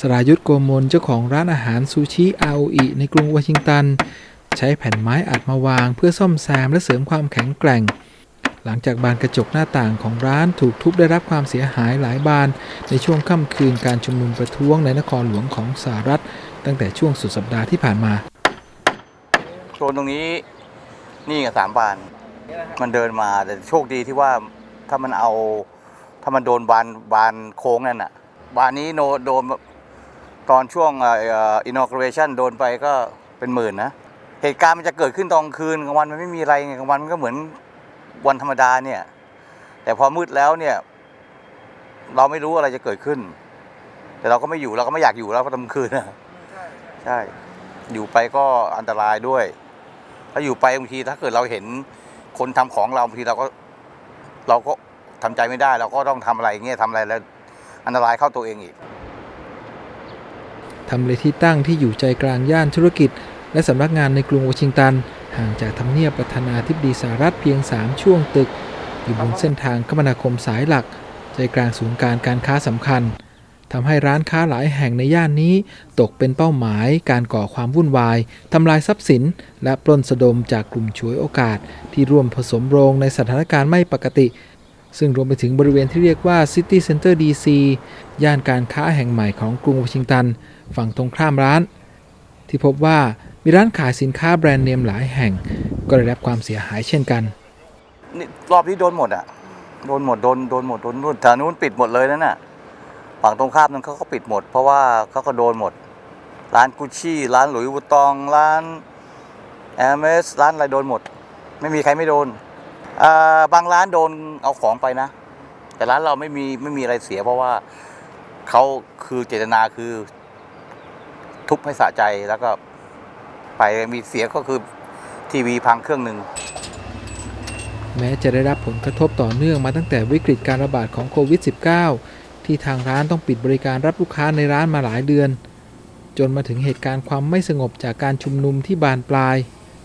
สรายุทธโกมลเจ้าของร้านอาหารซูชิอาโออิในกรุงวอชิงตัน ใช้แผ่นไม้อัดมาวางเพื่อซ่อมแซมและเสริมความแข็งแกร่ง หลังจากบานกระจกหน้าต่างของร้านถูกทุบได้รับความเสียหายหลายบาน ในช่วงค่ำคืนการชุมนุมประท้วงในนครหลวงของสหรัฐ ตั้งแต่ช่วงสุดสัปดาห์ที่ผ่านมาโซนตรงนี้นี่กับสามบาน มันเดินมาแต่โชคดีที่ว่าถ้ามันเอาถ้ามันโดนบานบานโค้งนั่นน่ะบานนี้โนโดน ตอนช่วงเอ่อ inauguration โดนไปก็เป็นหมื่นนะ เหตุการณ์มันจะเกิดขึ้นตอนกลางคืนกลางวันมันไม่มีอะไรไงกลางวันมันก็เหมือนวันธรรมดาเนี่ย แต่พอมืดแล้วเนี่ย เราไม่รู้อะไรจะเกิดขึ้น แต่เราก็ไม่อยู่เราก็ไม่อยากอยู่แล้วเพราะตอนกลางคืนนะใช่ อยู่ไปก็อันตรายด้วย ถ้าอยู่ไปบางทีถ้าเกิดเราเห็นคนทำของเราบางทีเราก็ เราก็ทำใจไม่ได้ เราก็ต้องทำอะไรอย่างเงี้ยทำอะไรแล้ว อันตรายเข้าตัวเองอีก ทำเลที่ตั้งที่อยู่ใจกลางย่านธุรกิจ และสำนักงานในกรุงวอชิงตัน ห่างจากทำเนียบประธานาธิบดีสหรัฐเพียง 3 ช่วงตึก อยู่บนเส้นทางคมนาคมสายหลัก ใจกลางศูนย์การการค้าสำคัญทำให้ร้านค้าหลายแห่งในย่านนี้ ตกเป็นเป้าหมายการก่อความวุ่นวายทำลายทรัพย์สิน และปล้นสะดมจากกลุ่มฉวยโอกาส ที่ร่วมผสมโรงในสถานการณ์ไม่ปกติ ซึ่งรวมไปถึงบริเวณที่เรียกว่า City Center DC ย่านการค้าแห่งใหม่ของกรุงวอชิงตัน ฝั่งตรงข้ามร้าน ที่พบว่ามีร้านขายสินค้าแบรนด์เนมหลายแห่ง ก็ได้รับความเสียหายเช่นกันนี่รอบนี้โดนหมดอะ โดนหมด โดน โดนหมด โดนนู่นแถวนู้นปิดหมดเลยนั่นน่ะ ฝั่งตรงข้ามนั้นเขาก็ปิดหมด เพราะว่าเขาก็โดนหมด ร้านกุชชี่ ร้านหลุยส์วุตอง ร้านแอร์เมสร้านอะไรโดนหมด ไม่มีใครไม่โดน บางร้านโดนเอาของไปนะ แต่ร้านเราไม่มีไม่มีอะไรเสีย เพราะว่าเขาคือเจตนาคือ ทุบให้สะใจแล้วก็ไปมีเสียก็คือทีวีพังเครื่องหนึ่งแม้จะได้รับผลกระทบต่อเนื่องมาตั้งแต่วิกฤตการระบาดของโควิด -19 ที่ทางร้านต้องปิดบริการรับลูกค้าในร้านมาหลายเดือน จนมาถึงเหตุการณ์ความไม่สงบจากการชุมนุมที่บานปลาย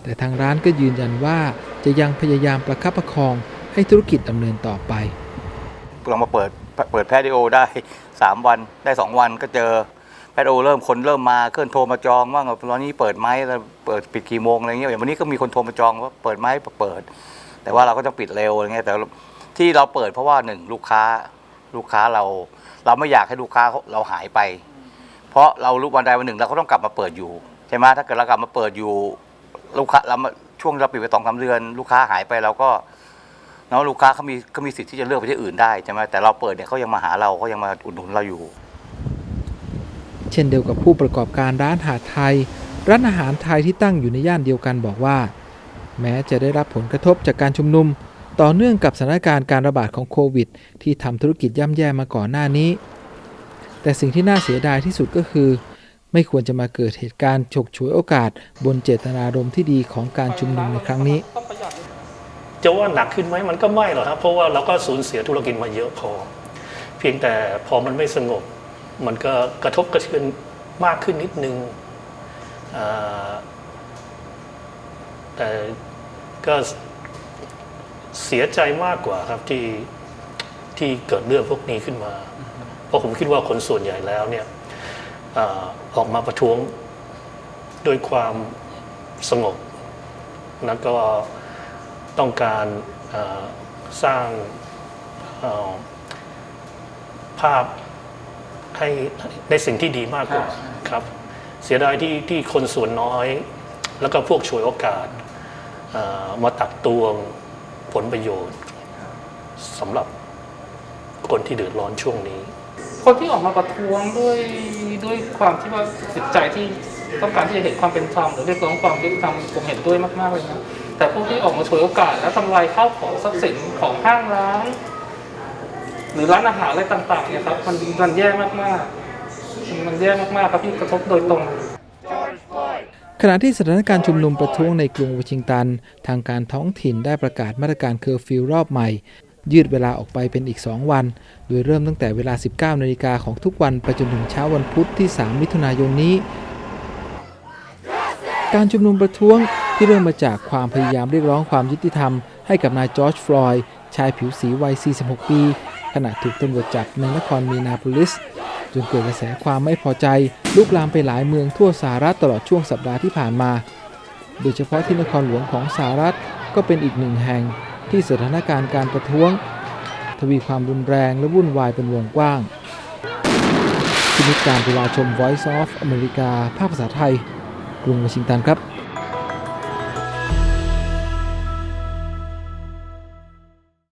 แต่ทางร้านก็ยืนยันว่า จะยังพยายามประคับประคองให้ธุรกิจดำเนินต่อไปเรามาเปิดเปิดแพทย์โอได้ 3 วันได้ 2 วันก็เจอแพทย์โอเริ่มคนเริ่มมาเคลื่อนโทรมาจองว่าตอนนี้เปิดไหมเปิดปิดกี่โมงอะไรเงี้ยอย่างวันนี้ก็มีคนโทรมาจองว่าเปิดไหมเปิด แต่ว่าเราก็ต้องปิดเร็วอะไรเงี้ยแต่ที่เราเปิดเพราะว่าหนึ่งลูกค้าลูกค้าเรา เราไม่อยากให้ลูกค้าเราหายไป เพราะเรารู้วันใดวันหนึ่งเราก็ต้องกลับมาเปิดอยู่ใช่ไหมถ้าเกิดเรากลับมาเปิดอยู่ลูกค้าเรา ช่วงเราปิดไปสองสาเดือน ลูกค้าหายไปเราก็เนาะลูกค้าเขามีเขามีสิทธิ์ที่จะเลือกไปที่อื่นได้ใช่ไหมแต่เราเปิดเนี่ยเขายังมาหาเราเขายังมาอุดหนุนเราอยู่ เช่นเดียวกับผู้ประกอบการร้านอาหารไทย ร้านอาหารไทยที่ตั้งอยู่ในย่านเดียวกันบอกว่า แม้จะได้รับผลกระทบจากการชุมนุม ต่อเนื่องกับสถานการณ์การระบาดของโควิด ที่ทำธุรกิจย่ำแย่มาก่อนหน้านี้ แต่สิ่งที่น่าเสียดายที่สุดก็คือ ไม่ควรจะมาเกิดเหตุการณ์ฉกฉวยโอกาส บนเจตนารมณ์ที่ดีของการชุมนุมในครั้งนี้ จะว่าหนักขึ้นไหมมันก็ไม่หรอกครับ เพราะว่าเราก็สูญเสียธุรกิจมาเยอะพอ เพียงแต่พอมันไม่สงบ มันก็กระทบกระเทือนมากขึ้นนิดนึงแต่ก็เสียใจมากกว่าครับที่ที่เกิดเรื่องพวกนี้ขึ้นมา เพราะผมคิดว่าคนส่วนใหญ่แล้วเนี่ย อาออกมาประท้วงด้วยความสงบ แล้วก็ต้องการเอ่อสร้างเอ่อภาพให้ในสิ่งที่ดีมากกว่าครับ เสียดายที่ที่คนส่วนน้อย แล้วก็พวกฉวยโอกาสเอ่อมาตักตวงผลประโยชน์สำหรับคนที่เดือดร้อนช่วงนี้ คนที่ออกมาประท้วงด้วยด้วยความที่ว่าจิตใจที่ต้องการที่จะเห็นความเป็นธรรมหรือเรียกร้องความยุติธรรมผมเห็นด้วยมากๆเลยนะแต่พวกที่ออกมาฉวยโอกาส และทำลายข้าวของทรัพย์สินของห้างร้าน หรือร้านอาหารอะไรต่างๆเนี่ยครับมันมันแย่มากๆ มันแย่มากๆครับที่กระทบโดยตรงขณะที่สถานการณ์ชุมนุมประท้วงในกรุงวอชิงตัน ทางการท้องถิ่นได้ประกาศมาตรการเคอร์ฟิวรอบใหม่ ยืดเวลาออกไปเป็นอีก 2 วัน โดยเริ่มตั้งแต่เวลา 19นาฬิกาของทุกวันไปจนถึงเช้าวันพุธที่ 3 มิถุนายนนี้ การชุมนุมประท้วงที่เริ่มมาจากความพยายามเรียกร้องความยุติธรรม ให้กับนายจอร์จฟลอยด์ชายผิวสีวัย 46 ปี ขณะถูกตำรวจจับในนครมีนาโพลิส จนเกิดกระแสความไม่พอใจ ลุกลามไปหลายเมืองทั่วสหรัฐตลอดช่วงสัปดาห์ที่ผ่านมา โดยเฉพาะที่นครหลวงของสหรัฐก็เป็นอีกหนึ่งแห่ง ที่สถานการณ์การประท้วง ทวีความรุนแรงและวุ่นวายเป็นวงกว้างพินิจการตุลาชม Voice of America ภาคภาษาไทย กรุงวอชิงตันครับ